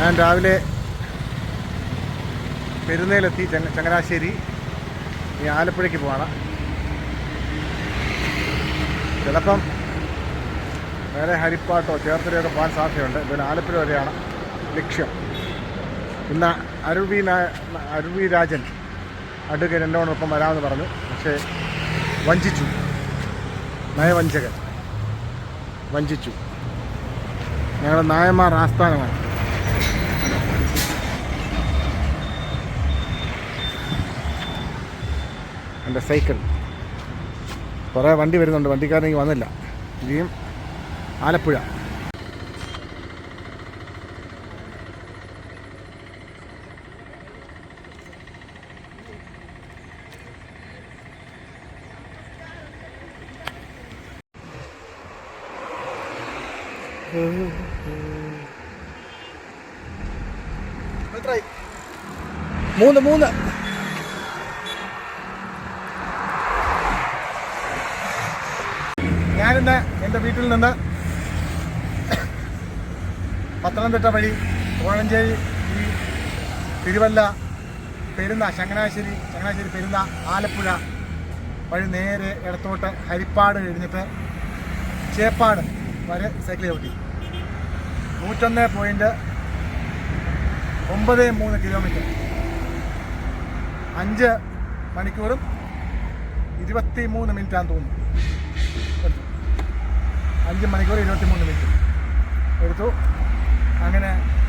ഞാൻ രാവിലെ പെരുന്നേലെത്തി ചെങ്ങ ചങ്ങനാശ്ശേരി ഈ ആലപ്പുഴയ്ക്ക് പോവാണ്. ചിലപ്പം വേറെ ഹരിപ്പാട്ടോ ചേർത്തലയൊക്കെ പോകാൻ സാധ്യതയുണ്ട്. പിന്നെ ആലപ്പുഴ വരെയാണ് ലക്ഷ്യം. ഇന്ന് അരുവി അരുവി രാജൻ അടുക്ക എന്നോടൊപ്പം വരാമെന്ന് പറഞ്ഞു. പക്ഷേ വഞ്ചിച്ചു. നയവഞ്ചകൻ വഞ്ചിച്ചു. ഞങ്ങളുടെ നായന്മാർ ആസ്ഥാനമാണ്. എന്റെ സൈക്കിൾ. കുറേ വണ്ടി വരുന്നുണ്ട്. വണ്ടിക്കാരനെങ്കിൽ വന്നില്ല. ഇനിയും ആലപ്പുഴ. മൂന്ന് മൂന്ന്. ഞാനിന്ന് എന്റെ വീട്ടിൽ നിന്ന് പത്തനംതിട്ട വഴി കോഴഞ്ചേരി ഈ തിരുവല്ല പെരുന്ന ചങ്ങനാശ്ശേരി ചങ്ങനാശ്ശേരി പെരുന്ന ആലപ്പുഴ വഴി നേരെ ഇടത്തോട്ട് ഹരിപ്പാട് കഴിഞ്ഞിട്ട് ചേപ്പാട് വരെ സൈക്കിൾ ചവിട്ടി നൂറ്റൊന്ന് പോയിന്റ് ഒമ്പത് മൂന്ന് കിലോമീറ്റർ അഞ്ച് മണിക്കൂറും ഇരുപത്തി മൂന്ന് മിനിറ്റാന്ന് തോന്നുന്നു. അഞ്ച് മണിക്കൂർ ഇരുപത്തി മൂന്ന് മിനിറ്റ്. എടുത്തു. അങ്ങനെ